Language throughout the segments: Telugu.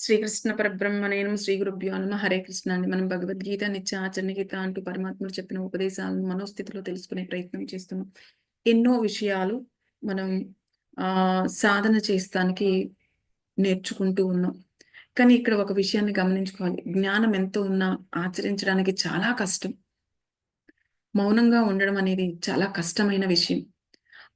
శ్రీకృష్ణ పరబ్రహ్మణేనం శ్రీ గురుభ్యో నమ హరే కృష్ణ అండి మనం భగవద్గీత నిత్య ఆచరణ గీత అంటూ పరమాత్ముడు చెప్పిన ఉపదేశాలను మనోస్థితిలో తెలుసుకునే ప్రయత్నం చేస్తున్నాం. ఎన్నో విషయాలు మనం ఆ సాధన చేస్తానికి నేర్చుకుంటూ ఉన్నాం. కానీ ఇక్కడ ఒక విషయాన్ని గమనించుకోవాలి. జ్ఞానం ఎంతో ఉన్నా ఆచరించడానికి చాలా కష్టం. మౌనంగా ఉండడం అనేది చాలా కష్టమైన విషయం.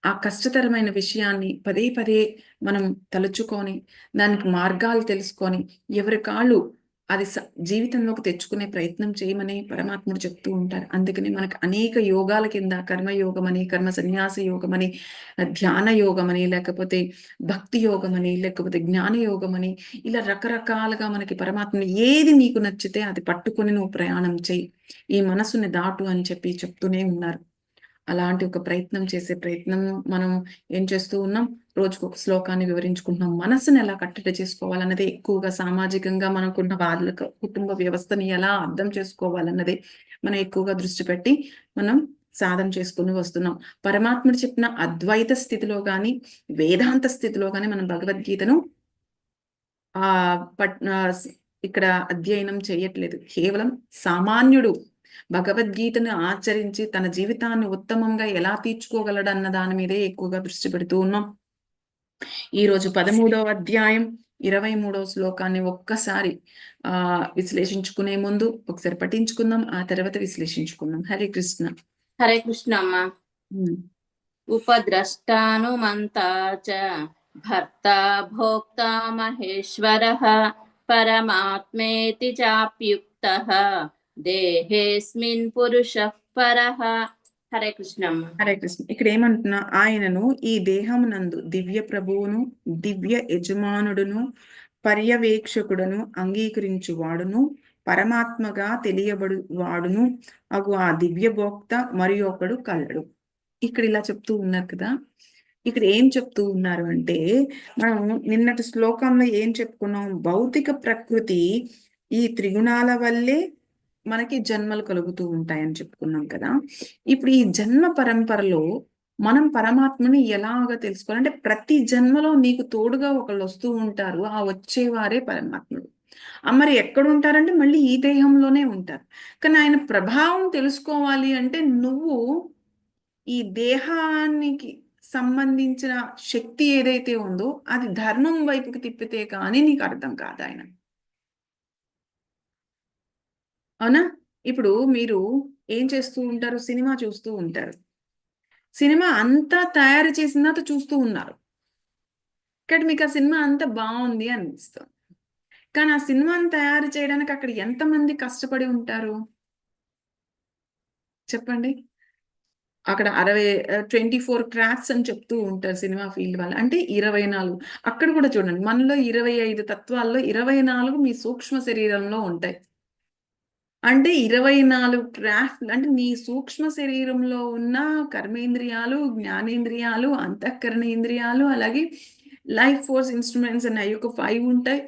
ఆ కష్టతరమైన విషయాన్ని పదే పదే మనం తలుచుకొని దానికి మార్గాలు తెలుసుకొని ఎవరి కాళ్ళు అది జీవితంలోకి తెచ్చుకునే ప్రయత్నం చేయమని పరమాత్ముడు చెప్తూ ఉంటారు. అందుకని మనకు అనేక యోగాల కింద కర్మయోగం అని కర్మ సన్యాస యోగం అని ధ్యాన యోగం అని లేకపోతే భక్తి యోగం అని లేకపోతే జ్ఞాన యోగం అని ఇలా రకరకాలుగా మనకి పరమాత్మని ఏది నీకు నచ్చితే అది పట్టుకొని నువ్వు ప్రయాణం చేయి. ఈ మనసుని దాటు అని చెప్పి చెప్తూనే ఉన్నారు. అలాంటి ఒక ప్రయత్నం చేసే ప్రయత్నం మనం ఏం చేస్తూ ఉన్నాం? రోజుకు ఒక శ్లోకాన్ని వివరించుకుంటున్నాం. మనసుని ఎలా కట్టడి చేసుకోవాలన్నది ఎక్కువగా సామాజికంగా మనకున్న వాళ్ళ కుటుంబ వ్యవస్థని ఎలా అర్థం చేసుకోవాలన్నది మనం ఎక్కువగా దృష్టి పెట్టి మనం సాధన చేసుకుని వస్తున్నాం. పరమాత్ముడు చెప్పిన అద్వైత స్థితిలో కానీ వేదాంత స్థితిలో కానీ మనం భగవద్గీతను ఆ పట్ ఇక్కడ అధ్యయనం చేయట్లేదు. కేవలం సామాన్యుడు భగవద్గీతను ఆచరించి తన జీవితాన్ని ఉత్తమంగా ఎలా తీర్చుకోగలడన్న దాని మీదే ఎక్కువగా దృష్టి పెడుతూ ఉన్నాం. ఈ రోజు పదమూడవ అధ్యాయం ఇరవై మూడవ శ్లోకాన్ని ఒక్కసారి ఆ విశ్లేషించుకునే ముందు ఒకసారి పఠించుకుందాం ఆ తర్వాత విశ్లేషించుకుందాం. హరే కృష్ణ. హరే కృష్ణ అమ్మ. ఉపద్రష్టానుమంతా భర్త భోక్త మహేశ్వర పరమాత్మేతి చాప్యుక్త. దేహేస్మిన్ పురుష పరహ హరే కృష్ణ హరే కృష్ణ. ఇక్కడ ఏమంటున్నా ఆయనను ఈ దేహమునందు దివ్య ప్రభువును దివ్య యజమానుడును పర్యవేక్షకుడును అంగీకరించు వాడును పరమాత్మగా తెలియబడు వాడును అగు ఆ దివ్య భోక్త మరి ఒకడు కలడు ఇక్కడ ఇలా చెప్తూ ఉన్నారు కదా. ఇక్కడ ఏం చెప్తూ ఉన్నారు అంటే మనం నిన్నటి శ్లోకంలో ఏం చెప్పుకున్నాం? భౌతిక ప్రకృతి ఈ త్రిగుణాల వల్లే మనకి జన్మలు కలుగుతూ ఉంటాయని చెప్పుకున్నాం కదా. ఇప్పుడు ఈ జన్మ పరంపరలో మనం పరమాత్మని ఎలాగ తెలుసుకోవాలంటే ప్రతి జన్మలో నీకు తోడుగా ఒకళ్ళు వస్తూ ఉంటారు. ఆ వచ్చేవారే పరమాత్ముడు. మరి ఎక్కడ ఉంటారంటే మళ్ళీ ఈ దేహంలోనే ఉంటారు. కానీ ఆయన ప్రభావం తెలుసుకోవాలి అంటే నువ్వు ఈ దేహానికి సంబంధించిన శక్తి ఏదైతే ఉందో అది ధర్మం వైపుకి తిప్పితే కానీ నీకు అర్థం కాదు ఆయన. అవునా? ఇప్పుడు మీరు ఏం చేస్తూ ఉంటారు? సినిమా చూస్తూ ఉంటారు. సినిమా అంతా తయారు చేసిన తర్వాత చూస్తూ ఉన్నారు. ఇక్కడ మీకు ఆ సినిమా అంతా బాగుంది అనిపిస్తుంది. కానీ ఆ సినిమాని తయారు చేయడానికి అక్కడ ఎంతమంది కష్టపడి ఉంటారు? చెప్పండి. అక్కడ అరవై ట్వంటీ ఫోర్ క్రాఫ్ట్స్ అని చెప్తూ ఉంటారు సినిమా ఫీల్డ్ వాళ్ళు. అంటే ఇరవై నాలుగు. అక్కడ కూడా చూడండి. మనలో ఇరవై ఐదు తత్వాల్లో ఇరవై నాలుగు మీ సూక్ష్మ శరీరంలో ఉంటాయి. అంటే ఇరవై నాలుగు క్రాఫ్ట్ అంటే నీ సూక్ష్మ శరీరంలో ఉన్న కర్మేంద్రియాలు జ్ఞానేంద్రియాలు అంతఃకరణేంద్రియాలు అలాగే లైఫ్ ఫోర్స్ ఇన్స్ట్రుమెంట్స్ అనే ఒక ఫైవ్ ఉంటాయి.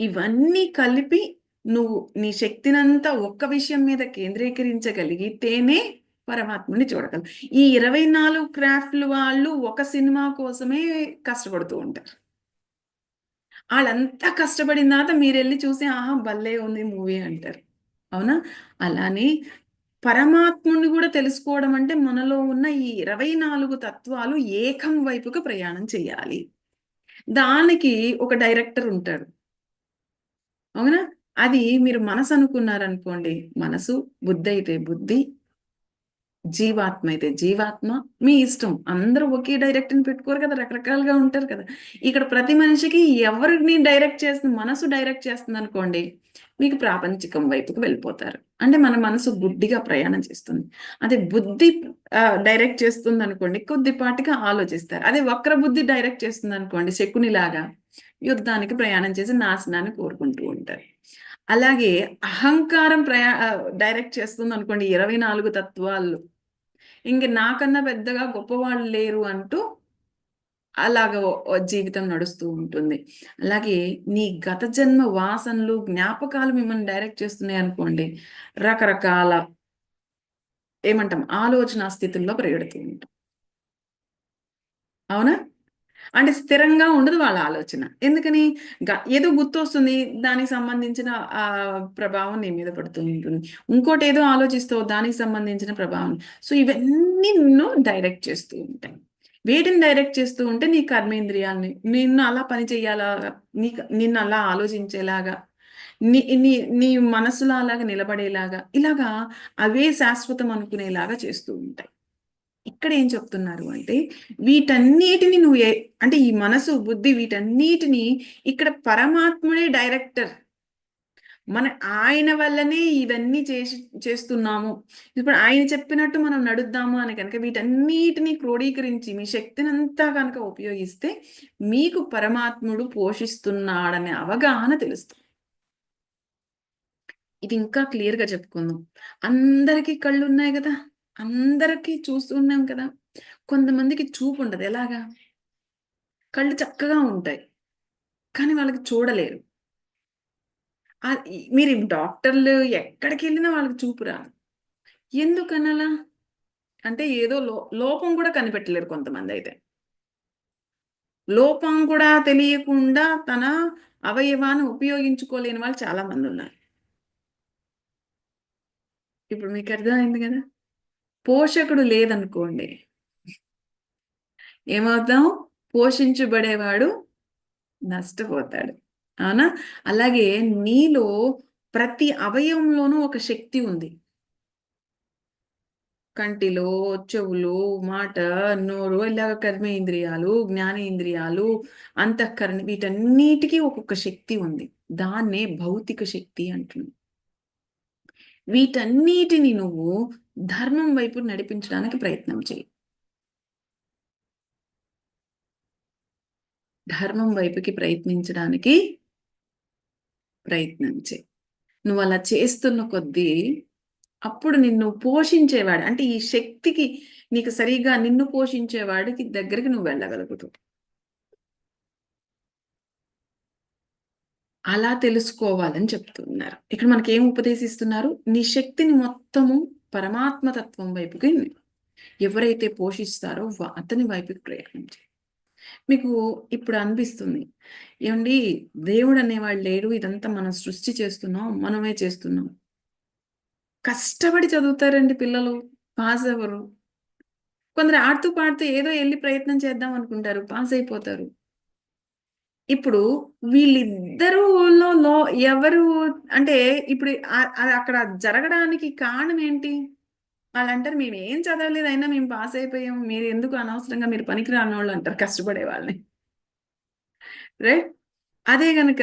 ఇవన్నీ కలిపి నువ్వు నీ శక్తినంతా ఒక్క విషయం మీద కేంద్రీకరించగలిగితేనే పరమాత్మని చూడగలం ఈ ఇరవై నాలుగు క్రాఫ్ట్లు వాళ్ళు ఒక సినిమా కోసమే కష్టపడుతూ ఉంటారు. వాళ్ళంతా కష్టపడిన తర్వాత మీరు వెళ్ళి చూసి ఆహా భలే ఉంది మూవీ అంటారు. అవునా? అలానే పరమాత్ముని కూడా తెలుసుకోవడం అంటే మనలో ఉన్న ఈ ఇరవై నాలుగు తత్వాలు ఏకం వైపుగా ప్రయాణం చేయాలి. దానికి ఒక డైరెక్టర్ ఉంటాడు. అవునా? అది మీరు మనసు అనుకున్నారనుకోండి మనసు బుద్ధి అయితే బుద్ధి జీవాత్మ అయితే జీవాత్మ మీ ఇష్టం. అందరూ ఒకే డైరెక్ట్ని పెట్టుకోరు కదా రకరకాలుగా ఉంటారు కదా. ఇక్కడ ప్రతి మనిషికి ఎవరిని డైరెక్ట్ చేస్తుంది మనసు డైరెక్ట్ చేస్తుంది అనుకోండి మీకు ప్రాపంచికం వైపుకి వెళ్ళిపోతారు. అంటే మన మనసు బుద్ధిగా ప్రయాణం చేస్తుంది. అదే బుద్ధి డైరెక్ట్ చేస్తుంది అనుకోండి కొద్దిపాటిగా ఆలోచిస్తారు. అదే వక్ర బుద్ధి డైరెక్ట్ చేస్తుంది అనుకోండి శకునిలాగా యుద్ధానికి ప్రయాణం చేసి నాశనాన్ని కోరుకుంటూ ఉంటారు. అలాగే అహంకారం ప్రయా డైరెక్ట్ చేస్తుంది అనుకోండి ఇరవై నాలుగు తత్వాలు. ఇంక నాకన్నా పెద్దగా గొప్పవాళ్ళు లేరు అంటూ అలాగ జీవితం నడుస్తూ ఉంటుంది. అలాగే నీ గత జన్మ వాసనలు జ్ఞాపకాలు మిమ్మల్ని డైరెక్ట్ చేస్తున్నాయి అనుకోండి రకరకాల ఏమంటాం ఆలోచన స్థితుల్లో పరిగెడుతూ ఉంటాం. అవునా? అంటే స్థిరంగా ఉండదు వాళ్ళ ఆలోచన. ఎందుకని? గ- ఏదో గుర్తొస్తుంది దానికి సంబంధించిన ఆ ప్రభావం నీ మీద పడుతూ ఉంటుంది. ఇంకోటి ఏదో ఆలోచిస్తావు దానికి సంబంధించిన ప్రభావం. సో ఇవన్నీ నిన్ను డైరెక్ట్ చేస్తూ ఉంటాయి. వేటిని డైరెక్ట్ చేస్తూ ఉంటే నీ కర్మేంద్రియాలని నిన్ను అలా పని చేయాలా నీ నిన్ను అలా ఆలోచించేలాగా నీ నీ నీ మనసులో అలాగా నిలబడేలాగా ఇలాగా అవే శాశ్వతం అనుకునేలాగా చేస్తూ ఉంటాయి. ఇక్కడ ఏం చెప్తున్నారు అంటే వీటన్నిటిని నువ్వు ఏ అంటే ఈ మనసు బుద్ధి వీటన్నిటిని ఇక్కడ పరమాత్ముడే డైరెక్టర్. మన ఆయన వల్లనే ఇవన్నీ చేసి చేస్తున్నాము. ఇప్పుడు ఆయన చెప్పినట్టు మనం నడుద్దాము అని కనుక వీటన్నిటిని క్రోడీకరించి మీ శక్తిని అంతా కనుక ఉపయోగిస్తే మీకు పరమాత్ముడు పోషిస్తున్నాడనే అవగాహన తెలుస్తుంది. ఇది ఇంకా క్లియర్గా చెప్పుకుందాం. అందరికీ కళ్ళు ఉన్నాయి కదా? అందరికీ చూస్తున్నాం కదా. కొంతమందికి చూపు ఉండదు ఎలాగా? కళ్ళు చక్కగా ఉంటాయి. కానీ వాళ్ళకి చూడలేరు. మీరు డాక్టర్లు ఎక్కడికి వెళ్ళినా వాళ్ళకి చూపు రాదు. ఎందుకనలా? అంటే ఏదో లో లోపం కూడా కనిపెట్టలేరు కొంతమంది అయితే. లోపం కూడా తెలియకుండా తన అవయవాన్ని ఉపయోగించుకోలేని వాళ్ళు చాలా మంది ఉన్నారు. ఇప్పుడు మీకు అర్థమైంది కదా? పోషకుడు లేదనుకోండి ఏమవుతాం? పోషించబడేవాడు నష్టపోతాడు. అవునా? అలాగే నీలో ప్రతి అవయవంలోనూ ఒక శక్తి ఉంది. కంటిలో చెవులు మాట నోరు ఇలాగ కర్మేంద్రియాలు జ్ఞానేంద్రియాలు అంతఃకరణ వీటన్నిటికీ ఒక్కొక్క శక్తి ఉంది. దాన్నే భౌతిక శక్తి అంటున్నాం. వీటన్నిటిని నువ్వు ధర్మం వైపు నడిపించడానికి ప్రయత్నం చేయి ధర్మం వైపుకి ప్రయత్నించడానికి ప్రయత్నం చేయి నువ్వు అలా చేస్తున్న కొద్దీ అప్పుడు నిన్ను పోషించేవాడు అంటే ఈ శక్తికి నీకు సరిగా నిన్ను పోషించేవాడికి దగ్గరికి నువ్వు వెళ్ళగలుగుతావు. అలా తెలుసుకోవాలని చెప్తున్నారు. ఇక్కడ మనకి ఏం ఉపదేశిస్తున్నారు? నీ శక్తిని మొత్తము పరమాత్మ తత్వం వైపుకి ఎవరైతే పోషిస్తారో అతని వైపుకి ప్రయాణం చేయి. మీకు ఇప్పుడు అనిపిస్తుంది ఏమండి దేవుడు అనేవాడు లేడు ఇదంతా మనం సృష్టి చేస్తున్నాం మనమే చేస్తున్నాం. కష్టపడి చదువుతారండి పిల్లలు పాస్ అవ్వరు. కొందరు ఆడుతూ పాడుతూ ఏదో వెళ్ళి ప్రయత్నం చేద్దాం అనుకుంటారు పాస్ అయిపోతారు. ఇప్పుడు వీళ్ళిద్దరులో లో ఎవరు అంటే ఇప్పుడు అది అక్కడ జరగడానికి కారణం ఏంటి? వాళ్ళు అంటారు మేము ఏం చదవలేదు అయినా మేము పాస్ అయిపోయాం మీరు ఎందుకు అనవసరంగా మీరు పనికి రాని వాళ్ళు అంటారు కష్టపడే వాళ్ళని. రైట్? అదే గనక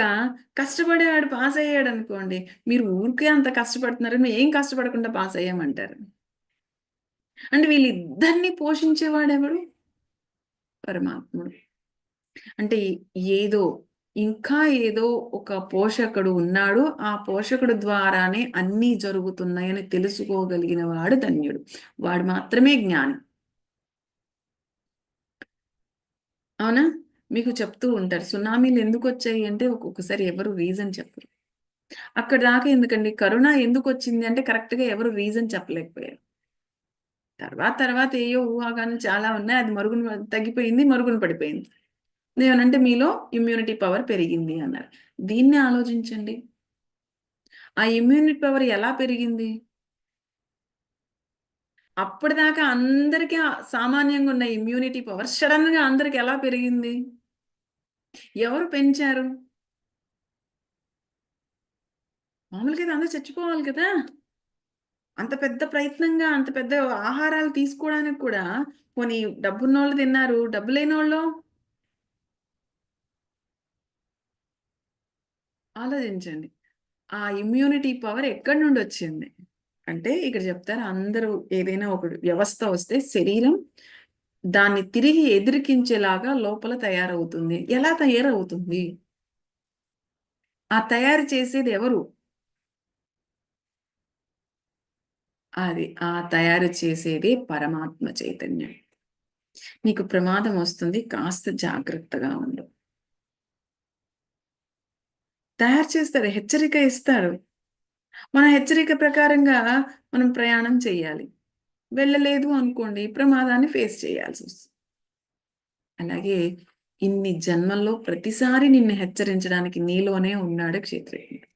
కష్టపడేవాడు పాస్ అయ్యాడు అనుకోండి మీరు ఊరికే అంత కష్టపడుతున్నారు మేము ఏం కష్టపడకుండా పాస్ అయ్యామంటారు. అంటే వీళ్ళిద్దరిని పోషించేవాడు ఎవడు పరమాత్ముడు. అంటే ఏదో ఇంకా ఏదో ఒక పోషకుడు ఉన్నాడు ఆ పోషకుడు ద్వారానే అన్నీ జరుగుతున్నాయని తెలుసుకోగలిగిన వాడు ధన్యుడు. వాడు మాత్రమే జ్ఞాని. అవునా? మీకు చెప్తూ ఉంటారు సునామీలు ఎందుకు వచ్చాయి అంటే ఒక్కొక్కసారి ఎవరు రీజన్ చెప్పరు. అక్కడ దాకా ఎందుకండి? కరోనా ఎందుకు వచ్చింది అంటే కరెక్ట్గా ఎవరు రీజన్ చెప్పలేకపోయారు. తర్వాత తర్వాత ఏయో ఊహాగానం చాలా ఉన్నాయి అది మరుగున తగ్గిపోయింది మరుగున పడిపోయింది. ఏమనంటే మీలో ఇమ్యూనిటీ పవర్ పెరిగింది అన్నారు. దీన్ని ఆలోచించండి. ఆ ఇమ్యూనిటీ పవర్ ఎలా పెరిగింది? అప్పటిదాకా అందరికీ సామాన్యంగా ఉన్న ఇమ్యూనిటీ పవర్ సడన్గా అందరికి ఎలా పెరిగింది? ఎవరు పెంచారు? మామూలుగా అయితే అందరూ చచ్చిపోవాలి కదా. అంత పెద్ద ప్రయత్నంగా అంత పెద్ద ఆహారాలు తీసుకోవడానికి కూడా పోనీ డబ్బున్నోళ్ళు తిన్నారు. డబ్బు లేని వాళ్ళు ఆలోచించండి. ఆ ఇమ్యూనిటీ పవర్ ఎక్కడి నుండి వచ్చింది? అంటే ఇక్కడ చెప్తారు అందరూ ఏదైనా ఒక వ్యవస్థ వస్తే శరీరం దాన్ని తిరిగి ఎదిరికించేలాగా లోపల తయారవుతుంది. ఎలా తయారవుతుంది? ఆ తయారు చేసేది ఎవరు? అది ఆ తయారు చేసేది పరమాత్మ చైతన్యం. నీకు ప్రమాదం వస్తుంది కాస్త జాగ్రత్తగా ఉండు. తయారు చేస్తాడు హెచ్చరిక ఇస్తాడు మన హెచ్చరిక ప్రకారంగా మనం ప్రయాణం చేయాలి. వెళ్ళలేదు అనుకోండి ప్రమాదాన్ని ఫేస్ చేయాల్సి వస్తుంది. అలాగే ఇన్ని జన్మల్లో ప్రతిసారి నిన్ను హెచ్చరించడానికి నీలోనే ఉన్నాడు క్షేత్రజ్ఞుడు.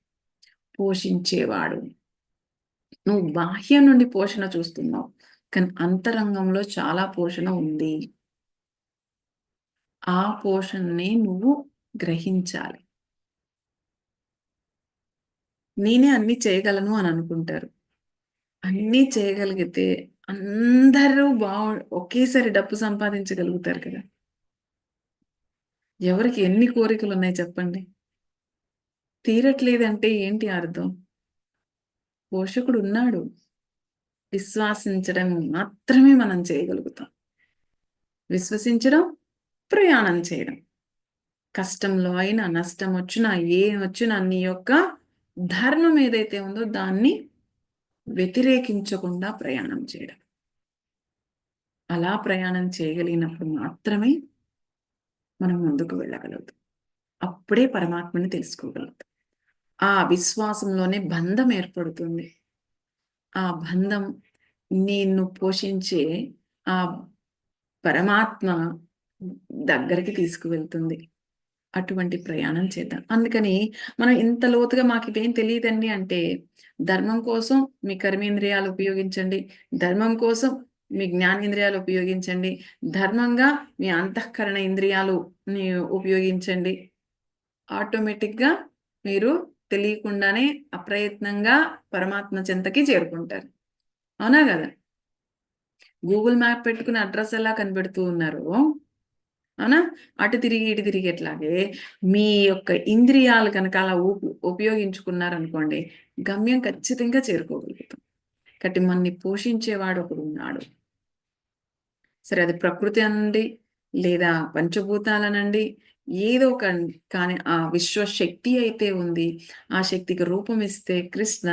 పోషించేవాడు. నువ్వు బాహ్యం నుండి పోషణ చూస్తున్నావు కానీ అంతరంగంలో చాలా పోషణ ఉంది. ఆ పోషణని నువ్వు గ్రహించాలి. నేనే అన్ని చేయగలను అని అనుకుంటారు. అన్నీ చేయగలిగితే అందరూ బాగు ఒకేసారి డబ్బు సంపాదించగలుగుతారు కదా. ఎవరికి ఎన్ని కోరికలు ఉన్నాయి చెప్పండి. తీరట్లేదంటే ఏంటి అర్థం? పోషకుడు ఉన్నాడు. విశ్వాసించడం మాత్రమే మనం చేయగలుగుతాం. విశ్వసించడం ప్రయాణం చేయడం. కష్టంలో అయినా నష్టం వచ్చినా ఏం వచ్చినా నీ యొక్క ధర్మం ఏదైతే ఉందో దాన్ని వ్యతిరేకించకుండా ప్రయాణం చేయడం. అలా ప్రయాణం చేయగలిగినప్పుడు మాత్రమే మనం ముందుకు వెళ్ళగలుగుతాం. అప్పుడే పరమాత్మని తెలుసుకోగలుగుతాం. ఆ విశ్వాసంలోనే బంధం ఏర్పడుతుంది. ఆ బంధం నిన్ను పోషించే ఆ పరమాత్మ దగ్గరికి తీసుకువెళ్తుంది. అటువంటి ప్రయాణం చేద్దాం. అందుకని మనం ఇంత లోతుగా మాకు ఇవేం తెలియదండి అంటే ధర్మం కోసం మీ కర్మేంద్రియాలు ఉపయోగించండి ధర్మం కోసం మీ జ్ఞానేంద్రియాలు ఉపయోగించండి ధర్మంగా మీ అంతఃకరణ ఇంద్రియాలు ఉపయోగించండి. ఆటోమేటిక్గా మీరు తెలియకుండానే అప్రయత్నంగా పరమాత్మ చెంతకి చేరుకుంటారు. అవునా కదా? గూగుల్ మ్యాప్ పెట్టుకుని అడ్రస్ ఎలా కనిపెడుతూ ఉన్నారో అవునా? అటు తిరిగి ఇటు తిరిగి ఎట్లాగే మీ యొక్క ఇంద్రియాలు కనుక అలా ఉపయోగించుకున్నారనుకోండి గమ్యం ఖచ్చితంగా చేరుకోగలుగుతాం. కాబట్టి మనని పోషించేవాడు ఒకడు ఉన్నాడు. సరే అది ప్రకృతి అనండి లేదా పంచభూతాలనండి ఏదో ఒక కానీ ఆ విశ్వశక్తి అయితే ఉంది. ఆ శక్తికి రూపం ఇస్తే కృష్ణ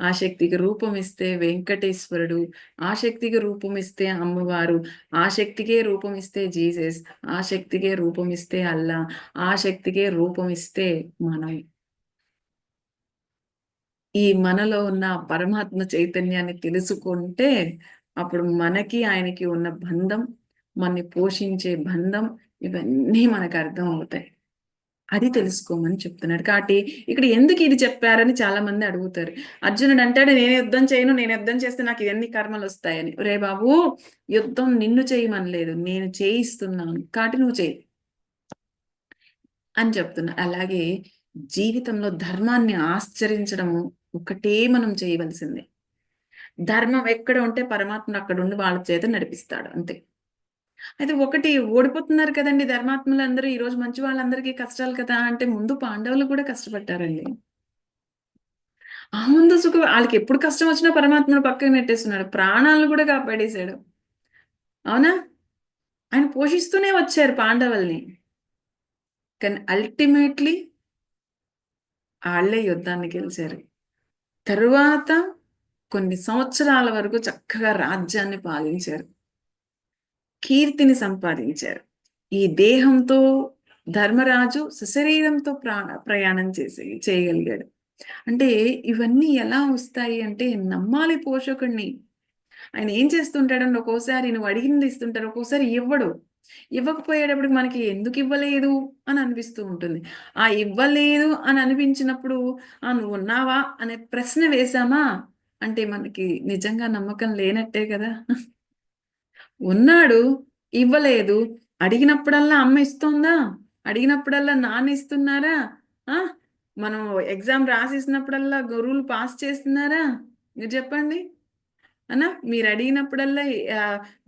ఆ శక్తికి రూపం ఇస్తే వెంకటేశ్వరుడు ఆ శక్తికి రూపం ఇస్తే అమ్మవారు ఆ శక్తికే రూపం ఇస్తే జీసస్ ఆ శక్తికే రూపం ఇస్తే అల్లా ఆ శక్తికే రూపం ఇస్తే మనం. ఈ మనలో ఉన్న పరమాత్మ చైతన్యాన్ని తెలుసుకుంటే అప్పుడు మనకి ఆయనకి ఉన్న బంధం మనని పోషించే బంధం ఇవన్నీ మనకు అర్థం అవుతాయి అది తెలుసుకోమని చెప్తున్నాడు. కాబట్టి ఇక్కడ ఎందుకు ఇది చెప్పారని చాలా మంది అడుగుతారు. అర్జునుడు అంటాడు నేను యుద్ధం చేయను నేను యుద్ధం చేస్తే నాకు ఇవన్నీ కర్మలు వస్తాయని. రే బాబు యుద్ధం నిన్ను చేయమనలేదు నేను చేయిస్తున్నాను కాబట్టి నువ్వు చేయి. అని చెప్తున్నా. అలాగే జీవితంలో ధర్మాన్ని ఆశ్చరించడము ఒకటే మనం చేయవలసిందే. ధర్మం ఎక్కడ ఉంటే పరమాత్మ అక్కడ ఉండి వాళ్ళ చేత నడిపిస్తాడు అంతే. అయితే ఒకటి ఓడిపోతున్నారు కదండి ధర్మాత్ములు అందరూ ఈ రోజు మంచి వాళ్ళందరికీ కష్టాలు కదా అంటే ముందు పాండవులు కూడా కష్టపడ్డారండి. ఆ ముందు సుఖ వాళ్ళకి ఎప్పుడు కష్టం వచ్చినా పరమాత్మను పక్కన నెట్టేస్తున్నాడు ప్రాణాలను కూడా కాపాడేశాడు. అవునా? ఆయన పోషిస్తూనే వచ్చారు పాండవుల్ని. కానీ అల్టిమేట్లీ వాళ్ళే యుద్ధాన్ని గెలిచారు. తరువాత కొన్ని సంవత్సరాల వరకు చక్కగా రాజ్యాన్ని పాలించారు. కీర్తిని సంపాదించారు. ఈ దేహంతో ధర్మరాజు సుశరీరంతో ప్రాణ ప్రయాణం చేసి చేయగలిగాడు. అంటే ఇవన్నీ ఎలా వస్తాయి అంటే నమ్మాలి పోషకుడిని ఆయన ఏం చేస్తుంటాడని ఒక్కోసారి నువ్వు అడిగింది ఇస్తుంటారు ఒక్కోసారి ఇవ్వడు. ఇవ్వకపోయేటప్పుడు మనకి ఎందుకు ఇవ్వలేదు అని అనిపిస్తూ ఉంటుంది. ఆ ఇవ్వలేదు అని అనిపించినప్పుడు ఆ నువ్వు ఉన్నావా? అనే ప్రశ్న వేశామా? అంటే మనకి నిజంగా నమ్మకం లేనట్టే కదా. ఉన్నాడు ఇవ్వలేదు. అడిగినప్పుడల్లా అమ్మ ఇస్తుందా? అడిగినప్పుడల్లా నాన్న ఇస్తున్నారా? ఆ? మనం ఎగ్జామ్ రాసేసినప్పుడల్లా గురువులు పాస్ చేస్తున్నారా? మీరు చెప్పండి. అన్నా మీరు అడిగినప్పుడల్లా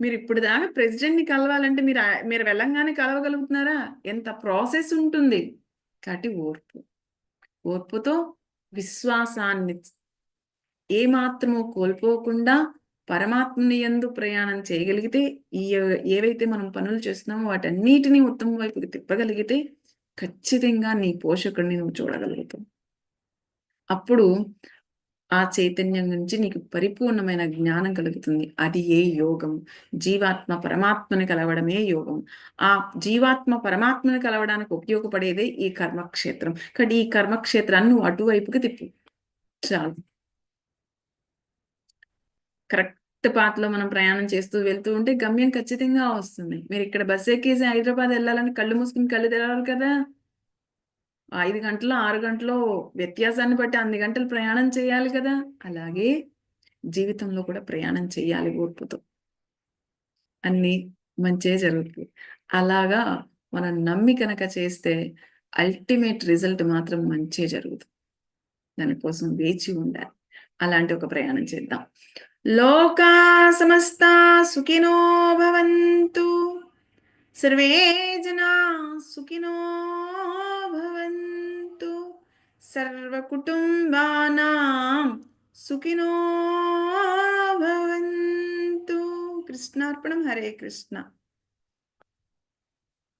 మీరు ఇప్పుడు దాకా ప్రెసిడెంట్ని కలవాలంటే మీరు మీరు వెళ్ళంగానే కలవగలుగుతున్నారా? ఎంత ప్రాసెస్ ఉంటుంది. కాబట్టి ఓర్పు. ఓర్పుతో విశ్వాసాన్ని ఏమాత్రమో కోల్పోకుండా పరమాత్మని ఎందు ప్రయాణం చేయగలిగితే ఈ ఏవైతే మనం పనులు చేస్తున్నామో వాటన్నిటినీ ఉత్తమ వైపుకి తిప్పగలిగితే ఖచ్చితంగా నీ పోషకుడిని నువ్వు చూడగలుగుతావు. అప్పుడు ఆ చైతన్యం నుంచి నీకు పరిపూర్ణమైన జ్ఞానం కలుగుతుంది. అది ఏ యోగం? జీవాత్మ పరమాత్మని కలవడమే యోగం. ఆ జీవాత్మ పరమాత్మని కలవడానికి ఉపయోగపడేదే ఈ కర్మక్షేత్రం. కానీ ఈ కర్మక్షేత్రాన్ని నువ్వు అటువైపుకి తిప్పు. చాలు. కరెక్ట్ కరెక్ట్ పాత్లో మనం ప్రయాణం చేస్తూ వెళ్తూ ఉంటే గమ్యం ఖచ్చితంగా వస్తుంది. మీరు ఇక్కడ బస్ ఎక్కేసి హైదరాబాద్ వెళ్ళాలని కళ్ళు మూసుకుని కళ్ళు తెరవాలి కదా? ఐదు గంటలు ఆరు గంటలు వ్యత్యాసాన్ని బట్టి అన్ని గంటలు ప్రయాణం చేయాలి కదా? అలాగే జీవితంలో కూడా ప్రయాణం చేయాలి ఓర్పుతో. అన్ని మంచిగా జరుగుతుంది. అలాగా మనం నమ్మి కనుక చేస్తే అల్టిమేట్ రిజల్ట్ మాత్రం మంచే జరుగుతుంది. దానికోసం వేచి ఉండాలి. అలాంటి ఒక ప్రయాణం చేద్దాం. లోకా సమస్త సుఖినో భవంతు. సర్వే జనా సుఖినో భవంతు. సర్వ కుటుంబానాం సుఖినో భవంతు. కృష్ణార్పణం హరే కృష్ణ.